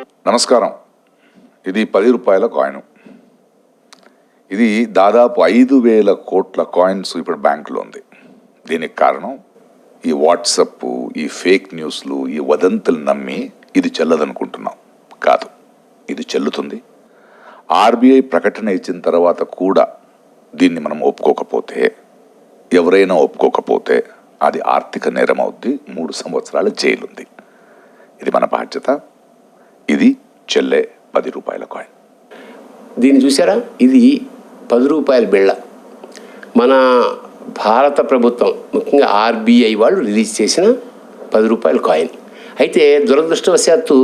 నమస్కారం. ఇది పది రూపాయల కాయిన్ ఇది దాదాపు ఐదు వేల కోట్ల కాయిన్స్ ఇప్పుడు బ్యాంకులో ఉంది. దీనికి కారణం ఈ వాట్సప్ ఈ ఫేక్ న్యూస్లు ఈ వదంతులు నమ్మి ఇది చెల్లదనుకుంటున్నాం. కాదు ఇది చెల్లుతుంది. ఆర్బీఐ ప్రకటన ఇచ్చిన తర్వాత కూడా దీన్ని మనం ఒప్పుకోకపోతే ఎవరైనా ఒప్పుకోకపోతే అది ఆర్థిక నేరం అవుద్ది మూడు సంవత్సరాల జైలుంది. ఇది మన బాధ్యత. ఇది చెల్లె పది రూపాయల కాయిన్ దీన్ని చూసారా ఇది పది రూపాయల బిళ్ళ. మన భారత ప్రభుత్వం ముఖ్యంగా ఆర్బీఐ వాళ్ళు రిలీజ్ చేసిన పది రూపాయల కాయిన్ అయితే దురదృష్టవశాత్తు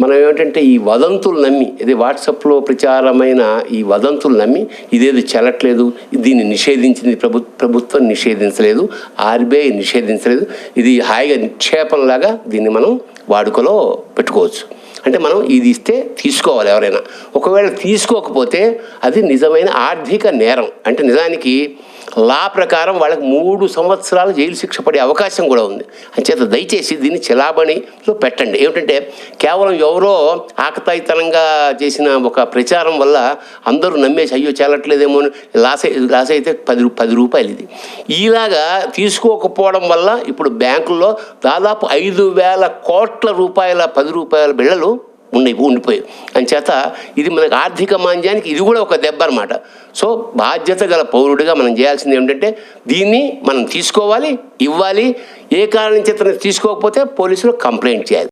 మనం ఏమిటంటే ఈ వదంతులు నమ్మి ఇది వాట్సాప్లో ప్రచారమైన ఈ వదంతులు నమ్మి ఇదేది చెల్లట్లేదు దీన్ని నిషేధించింది ప్రభు ప్రభుత్వం నిషేధించలేదు ఆర్బీఐ నిషేధించలేదు ఇది హాయిగా నిక్షేపంలాగా దీన్ని మనం వాడుకలో పెట్టుకోవచ్చు. అంటే మనం ఇది ఇస్తే తీసుకోవాలి ఎవరైనా. ఒకవేళ తీసుకోకపోతే అది నిజమైన ఆర్థిక నేరం. అంటే నిజానికి లా ప్రకారం వాళ్ళకి మూడు సంవత్సరాలు జైలు శిక్ష పడే అవకాశం కూడా ఉంది. అంచేత దయచేసి దీన్ని చిలాబణిలో పెట్టండి. ఏమిటంటే కేవలం ఎవరో ఆకతాయితనంగా చేసిన ఒక ప్రచారం వల్ల అందరూ నమ్మేసి అయ్యో చెల్లట్లేదేమో అని లాస్ లాస్ అయితే పది పది రూపాయలు ఇది. ఈలాగా తీసుకోకపోవడం వల్ల ఇప్పుడు బ్యాంకుల్లో దాదాపు ఐదు వేల కోట్ల రూపాయల పది రూపాయల బిళ్ళలు ఉండి ఉండిపోయాయి అంచేత ఇది మనకు ఆర్థిక మాంద్యానికి ఇది కూడా ఒక దెబ్బ అనమాట సో బాధ్యత గల పౌరుడిగా మనం చేయాల్సింది ఏంటంటే దీన్ని మనం తీసుకోవాలి ఇవ్వాలి. ఏ కారణం చేత తీసుకోకపోతే పోలీసులు కంప్లైంట్ చేయాలి.